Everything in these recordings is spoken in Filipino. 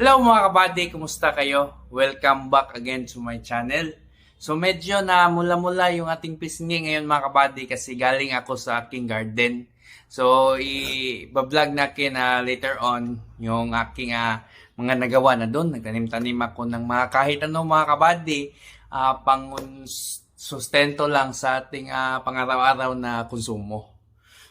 Hello mga kabady, kumusta kayo? Welcome back again to my channel. So medyo na mula-mula yung ating pisngi ngayon mga kabady kasi galing ako sa aking garden. So i-vlog natin na later on yung aking ah, mga nagawa na doon. Nagtanim-tanim ako ng mga kahit ano mga kabady ah, pang sustento lang sa ating ah, pang-araw-araw na konsumo.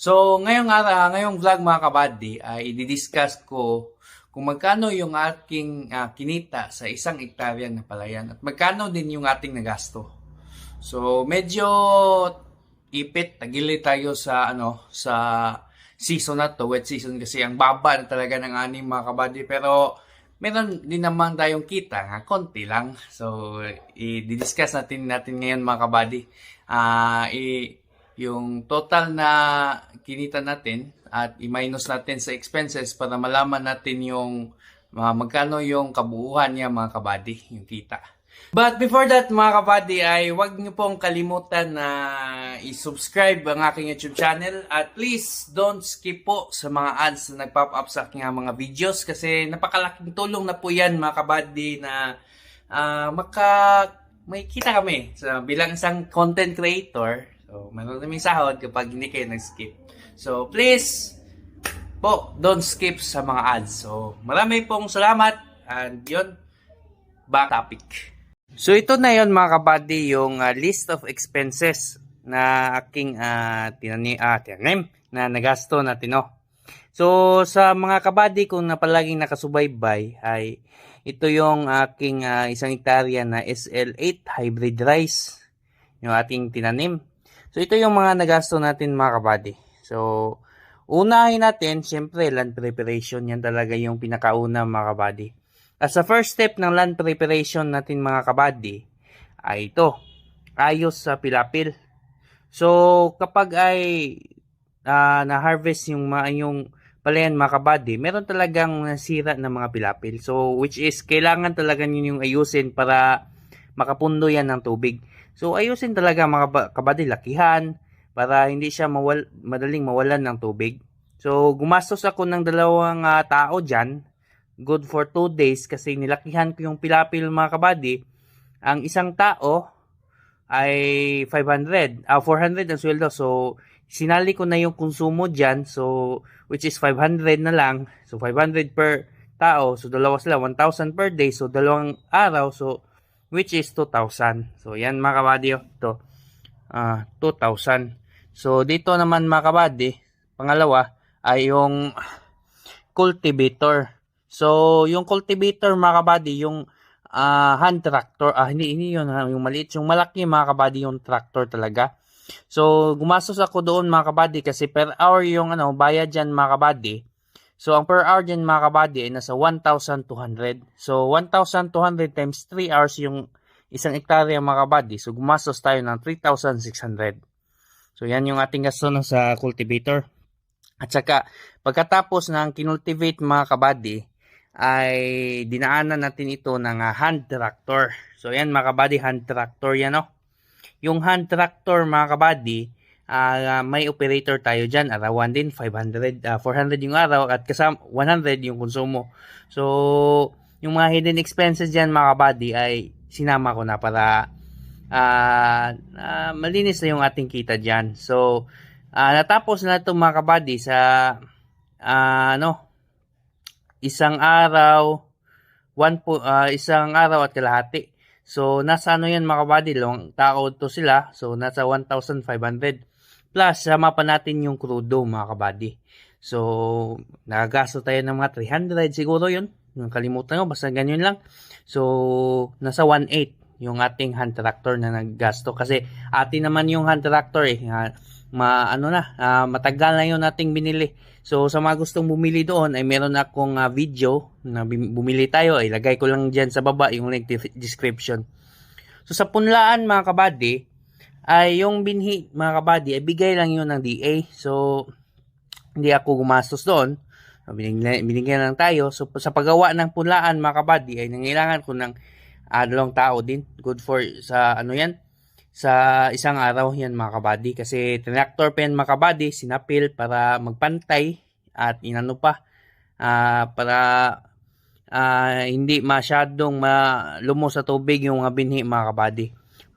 So, ngayong araw, ngayong vlog mga kabady, ay i-discuss ko kung magkano yung aking ah, kinita sa isang hektarya na palayan at magkano din yung ating nagasto. So, medyo ipit, tagili tayo sa ano sa season na to, wet season kasi ang baba na talaga ng aning mga kabady pero meron din naman tayong kita nga konti lang. So, i-discuss natin natin ngayon mga kabady. Ah, i- yung total na kinita natin at i-minus natin sa expenses para malaman natin yung uh, magkano yung kabuuan niya mga kabady, yung kita. But before that mga kabady ay huwag niyo pong kalimutan na i-subscribe ang aking YouTube channel at please don't skip po sa mga ads na nagpop up sa aking mga videos kasi napakalaking tulong na po yan mga kabady na ah, maka may kita kami sa bilang isang content creator. So, meron kaming sahod kapag hindi kayo nag-skip. So, please, po, don't skip sa mga ads. So, marami pong salamat. And yun, back topic. So, ito na yon mga kabady, yung ah, list of expenses na aking uh, tinani, ah, tinanim na nagasto natin, no? So, sa mga kabady kung na palaging nakasubaybay ay ito yung aking ah, isang hektarya na SL8 hybrid rice yung ating tinanim. So, ito yung mga nagasto natin mga kabady. So, unahin natin, syempre, land preparation. Yan talaga yung pinakauna mga kabady. At sa first step ng land preparation natin mga kabady, ay ito, ayos sa pilapil. So, kapag ay ah, na-harvest yung, yung palayan mga kabady, meron talagang nasira ng mga pilapil. So, which is, kailangan talaga yun yung ayusin para makapundo yan ng tubig. So, ayusin talaga mga kaba- kabady, lakihan, para hindi siya mawal, madaling mawalan ng tubig. So, gumastos ako ng dalawang ah, tao dyan. Good for 2 days kasi nilakihan ko yung pilapil mga kabady. Ang isang tao ay 500, ah 400 ang sweldo. So, sinali ko na yung konsumo dyan. So, which is 500 na lang. So, 500 per tao. So, dalawa sila. 1,000 per day. So, dalawang araw. So, which is 2,000. So, yan mga kabady. oh. Ito. Ah, 2,000. So, dito naman mga kabady, pangalawa, ay yung cultivator. So, yung cultivator mga kabady, yung ah, hand tractor, ah, hindi, hindi yun, ha, yung maliit, yung malaki mga kabady, yung tractor talaga. So, gumastos ako doon mga kabady kasi per hour yung ano, bayad dyan mga kabady. So, ang per hour dyan mga kabady ay nasa 1,200. So, 1,200 times 3 hours yung isang hektarya mga kabady. So, gumastos tayo ng 3,600. So, yan yung ating gasto na sa cultivator. At saka, pagkatapos ng kinultivate mga kabady, ay dinaanan natin ito ng ah, hand tractor. So, yan mga kabady, hand tractor yan, no? Yung hand tractor mga kabady, ah, may operator tayo dyan. Arawan din, 500, ah, 400 yung araw at kasama 100 yung konsumo. So, yung mga hidden expenses dyan mga kabady ay sinama ko na para ah ah, malinis na yung ating kita dyan. So, ah, natapos na ito mga kabady sa ah, ano, isang araw, one po, ah, isang araw at kalahati. So, nasa ano yan mga kabady, long tao to sila. So, nasa 1,500. Plus, sama pa natin yung crudo mga kabady. So, nakagasto tayo ng mga 300 siguro yun. Yung kalimutan ko, basta ganyan lang. So, nasa 1.8 yung ating hand tractor na naggasto. Kasi, atin naman yung hand tractor eh. Ah, ma, ano na, ah, matagal na yun nating binili. So, sa mga gustong bumili doon, ay meron akong ah, video na bumili tayo. Ay, lagay ko lang dyan sa baba yung link de- description. So, sa punlaan mga kabady, ay yung binhi mga kabady, ay bigay lang yun ng DA. So, hindi ako gumastos doon. Binigyan, binigyan lang tayo. So, sa paggawa ng punlaan mga kabady, ay nangailangan ko ng ah, dalawang tao din. Good for, sa ano yan, sa isang araw yan mga kabady. Kasi tinactor pa yan mga kabady, sinapil para magpantay at inano pa ah, para ah, hindi masyadong malumos sa tubig yung mga binhi mga kabady.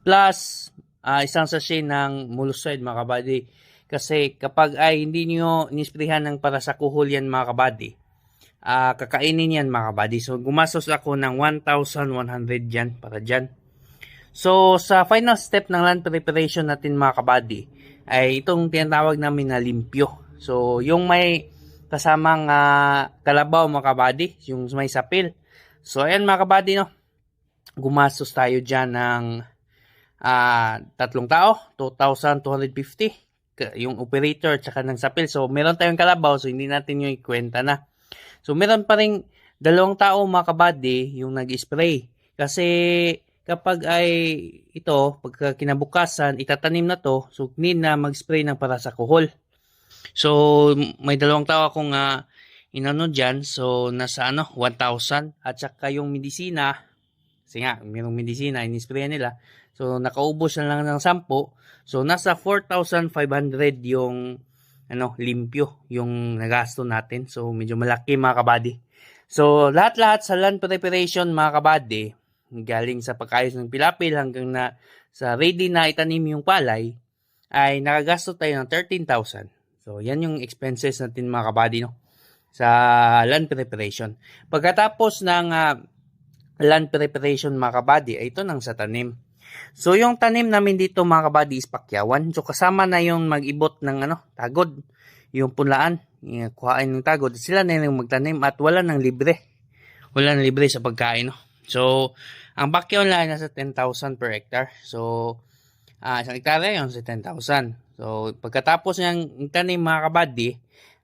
Plus, ah, isang sachet ng Mulucide mga kabady. Kasi kapag ay hindi nyo nisprihan ng para sa kuhol yan mga kabady, ah, kakainin yan mga kabady. So, gumastos ako ng 1,100 yan para dyan. So, sa final step ng land preparation natin mga kabady, ay itong tinatawag namin na limpyo. So, yung may kasamang ah, kalabaw mga kabady, yung may sapil. So, ayan mga kabady, no? Gumastos tayo dyan ng ah, tatlong tao, 2,250. Ka- Yung operator tsaka ng sapil. So, meron tayong kalabaw, so hindi natin yung ikwenta na. So, meron pa rin dalawang tao mga kabady yung nag-spray. Kasi, kapag ay ito, pagka kinabukasan, itatanim na to, so need na mag-spray ng para sa kuhol. So, may dalawang tao akong uh, inano dyan. So, nasa ano, 1,000. At saka yung medisina, kasi nga, mayroong medisina, inispray nila. So, nakaubos na lang ng 10. So, nasa 4,500 yung ano, limpyo, yung nagasto natin. So, medyo malaki mga kabady. So, lahat-lahat sa land preparation mga kabady, galing sa pagkayos ng pilapil hanggang na sa ready na itanim yung palay, ay nakagasto tayo ng 13,000. So, yan yung expenses natin mga kabady, no? Sa land preparation. Pagkatapos ng ah, land preparation mga kabady, ito nang sa tanim. So, yung tanim namin dito mga kabady is pakyawan. So, kasama na yung mag-ibot ng ano, tagod. Yung punlaan, yung kuhain ng tagod. Sila na yung magtanim at wala nang libre. Wala nang libre sa pagkain, no? So, ang bakyawan lang nasa 10,000 per hectare. So, ah isang hektarya yun sa 10,000. So, pagkatapos ng tanim mga kabady,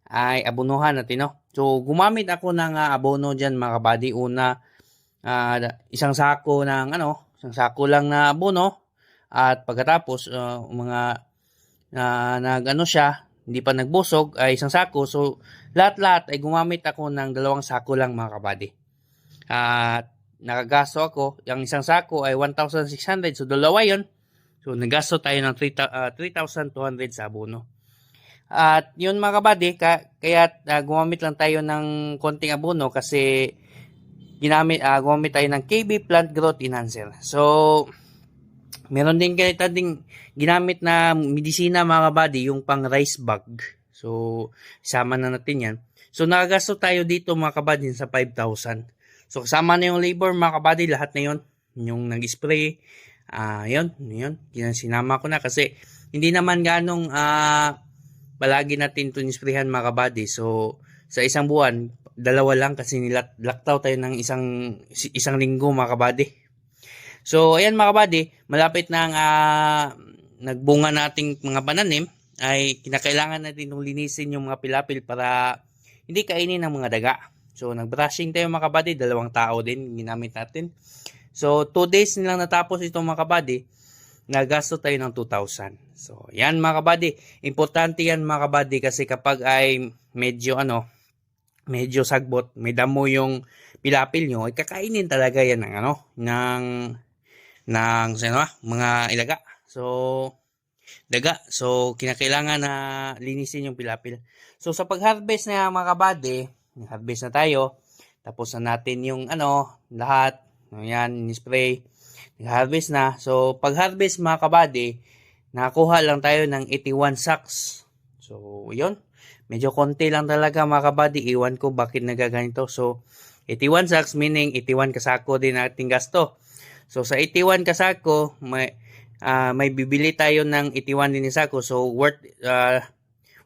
ay abunuhan natin, no? So, gumamit ako ng ah, abono dyan mga kabady. Una, ah, isang sako ng ano, isang sako lang na abono. At pagkatapos, ah, mga na nag ano siya, hindi pa nagbusog, ay isang sako. So, lahat-lahat ay gumamit ako ng dalawang sako lang mga kabady. At nakagasto ako, yung isang sako ay 1,600. So, dalawa yon So, nagasto tayo ng 3,000 ah, 3,200 sa abono. At yun mga kabady, ka, kaya ah, gumamit lang tayo ng konting abono kasi ginamit, ah, gumamit tayo ng KB Plant Growth Enhancer. So, meron din kayo ding ginamit na medisina mga kabady, yung pang rice bag. So, isama na natin yan. So, nakagasto tayo dito mga kabady sa 5,000. So, kasama na yung labor mga kabady, lahat na yun. Yung nag-spray, ah yun, yun. Yan, sinama ko na kasi hindi naman ganong ah palagi natin ito nisprehan mga kabady. So, sa isang buwan, dalawa lang kasi nilaktaw tayo ng isang isang linggo mga. So, ayan mga malapit na ang ah, nagbunga nating mga pananim ay kinakailangan natin nung linisin yung mga pilapil para hindi kainin ng mga daga. So, nag-brushing tayo mga dalawang tao din ginamit natin. So, 2 days nilang natapos itong mga kabady, nagasto tayo ng 2,000. So, yan mga. Importante yan mga kasi kapag ay medyo ano, medyo sagbot, may damo yung pilapil nyo, ay kakainin talaga yan ng ano, ng, ng, ano, mga ilaga. So, daga. So, kinakailangan na linisin yung pilapil. So, sa pag-harvest na mga kabady, harvest na tayo, tapos na natin yung ano, lahat, Ayan, ni-spray. Nag-harvest na. So, pag-harvest mga kabady, nakakuha lang tayo ng 81 sacks. So, yun. Medyo konti lang talaga mga kabady. Iwan ko bakit nagaganito. So, 81 sacks meaning 81 kasako din nating gasto. So, sa 81 kasako, may, ah, may bibili tayo ng 81 din sako. So, worth, ah,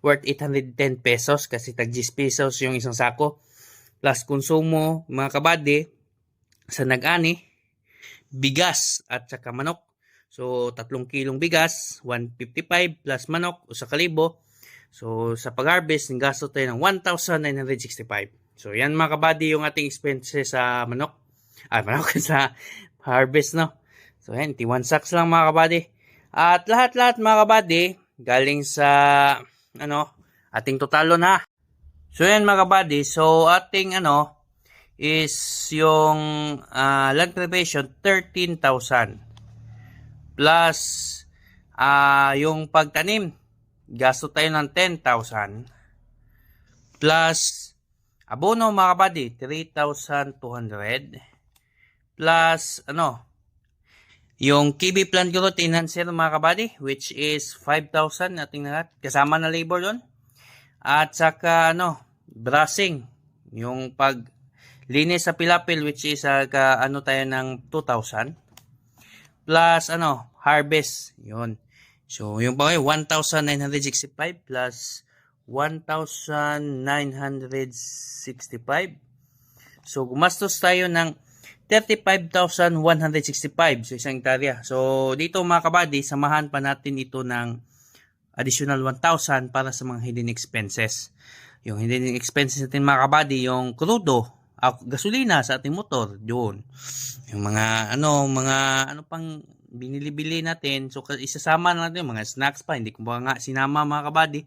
worth 810 pesos kasi tag 10 pesos yung isang sako. Plus konsumo, mga kabady, sa nag-ani, bigas at saka manok. So, tatlong kilong bigas, 155 plus manok, o sa kalibo. So, sa pag-harvest, gasto tayo ng 1,965. So, yan mga kabady yung ating expenses sa manok. Ah, manok sa harvest, no? So, yan, 21 sacks lang mga kabady. At lahat-lahat mga kabady, galing sa, ano, ating totalo na. So, yan mga kabady. So, ating, ano, is yung uh, land preparation 13,000 plus uh, yung pagtanim gasto tayo ng 10,000 plus Abono mga kabady, 3,200 plus ano, yung KB Plant Growth Enhancer mga kabady, which is 5,000 nating lahat. Kasama na labor doon. At saka ano, brushing. Yung pag linis sa pilapil, which is uh, ka, ano tayo ng 2,000. Plus ano, harvest. Yun. So, yung pa 1,965 plus 1,965. So, gumastos tayo ng 35,165 sa isang hektarya. So, dito mga kabady, samahan pa natin ito ng additional 1,000 para sa mga hidden expenses. Yung hidden expenses natin mga kabady, yung krudo, ah, gasolina sa ating motor, yun. Yung mga, ano, mga, ano pang binili-bili natin. So, isasama na natin yung mga snacks pa. Hindi ko ba nga sinama mga kabady.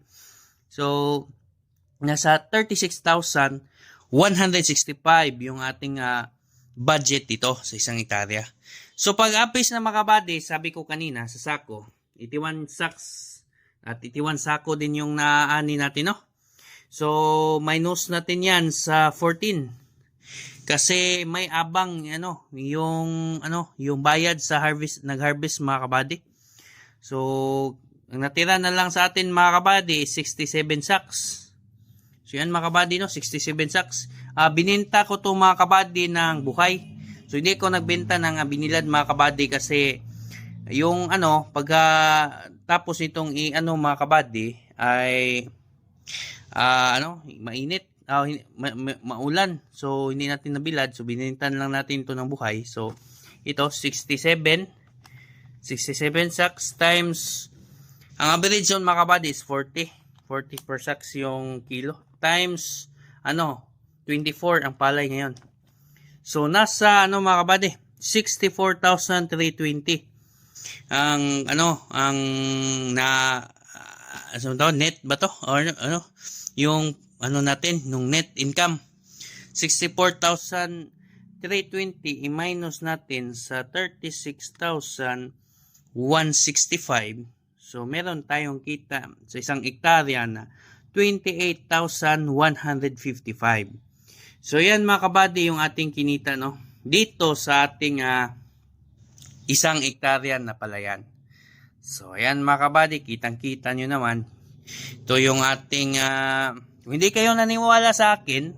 So, nasa 36,165 yung ating ah, budget dito sa isang hektarya. So, pag apis na makabady, sabi ko kanina sa sako, 81 sacks at 81 sako din yung naani natin, no? So, minus natin yan sa 14. Kasi may abang ano, yung ano, yung bayad sa harvest, nag-harvest mga kabady. So, ang natira na lang sa atin mga kabady is 67 sacks. So yan mga kabady no, 67 sacks. Ah, bininta ko to mga kabady ng buhay. So hindi ko nagbenta ng ah, binilad mga kabady kasi yung ano, pag ah, tapos nitong i ano mga kabady ay ah, ano, mainit. Ah, hin- ma- ma- maulan. So hindi natin nabilad. So binintan lang natin to ng buhay. So ito 67 67 sacks times ang average yun mga kabady is 40. 40 per sacks yung kilo. Times, ano, 24 ang palay ngayon. So, nasa, ano mga kabady, 64,320. Ang, ano, ang, na, uh, ano daw, net ba to? Or, ano, yung, ano natin, nung net income. 64,320 i-minus natin sa 36,165 So, meron tayong kita sa isang hektarya na 28,155. So, yan mga kabady yung ating kinita, no? Dito sa ating ah, isang hektarya na palayan. So, ayan mga kabady, kitang-kita nyo naman. Ito yung ating, ah, kung hindi kayo naniwala sa akin,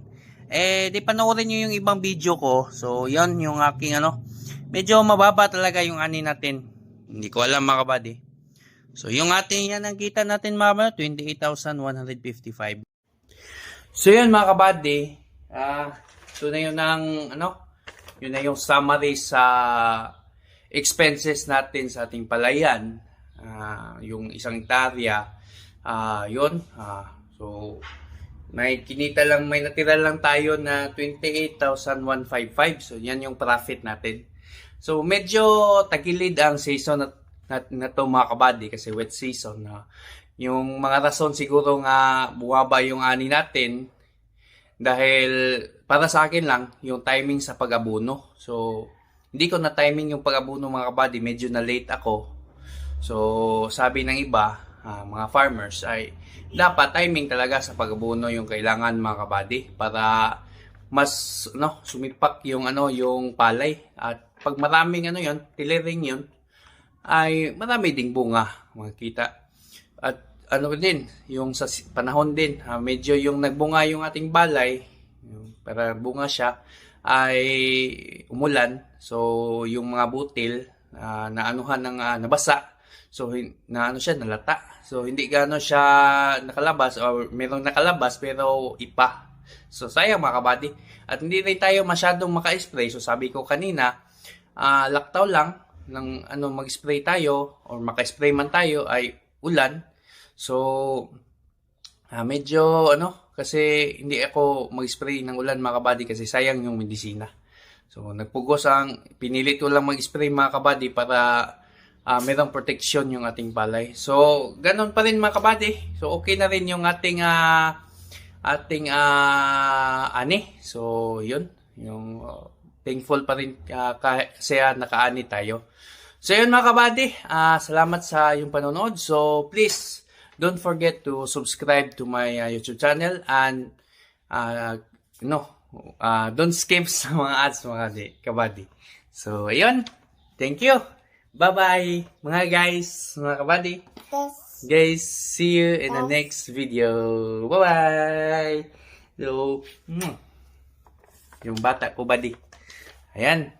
eh, di panoorin nyo yung ibang video ko. So, yan yung aking, ano, medyo mababa talaga yung ani natin. Hindi ko alam mga kabady. So, yung ating yan ang kita natin mga kabady, 28,155. So, yun mga kabady, ah, ito na yun ang, ano, yun na yung summary sa expenses natin sa ating palayan. Ah, yung isang hektarya, ah, yun, ah, so, may kinita lang, may natira lang tayo na 28,155. So, yan yung profit natin. So, medyo tagilid ang season na, na, na to mga kabady kasi wet season na yung mga rason siguro nga bumaba yung ani natin dahil para sa akin lang yung timing sa pag-abuno. So, hindi ko na timing yung pag-abuno mga kabady, medyo na late ako. So, sabi ng iba, ah, mga farmers ay dapat timing talaga sa pag-abuno yung kailangan mga kabady para mas no sumipak yung ano yung palay. At pag maraming ano yon tiliring yon ay marami ding bunga makikita. At ano din yung sa panahon din ah, medyo yung nagbunga yung ating balay para bunga siya ay umulan. So yung mga butil ah, na anuhan ng ah, nabasa. So na ano siya nalata so hindi gaano siya nakalabas or merong nakalabas pero ipa So, sayang mga kabady. At hindi rin tayo masyadong maka-spray. So, sabi ko kanina, ah laktaw lang ng ano mag-spray tayo or maka-spray man tayo ay ulan. So, ah, medyo ano, kasi hindi ako mag-spray ng ulan mga kabady kasi sayang yung medisina. So, nagpugos ang, pinilit ko lang mag-spray mga kabady para ah merong protection yung ating palay. So, ganun pa rin mga kabady. So, okay na rin yung ating ah ating ah, ani. So, yun. Yung uh, thankful pa rin kahit kasi ah, nakaani tayo. So, yun mga kabady. ah, salamat sa yung panonood. So, please, don't forget to subscribe to my ah, YouTube channel and ah, no, ah, don't skip sa mga ads mga kabady. So, ayun. Thank you. Bye-bye, mga guys, mga kabady. This. Guys, see you in the next video. Bye-bye. Mm, yung bata ko, buddy. Ayan.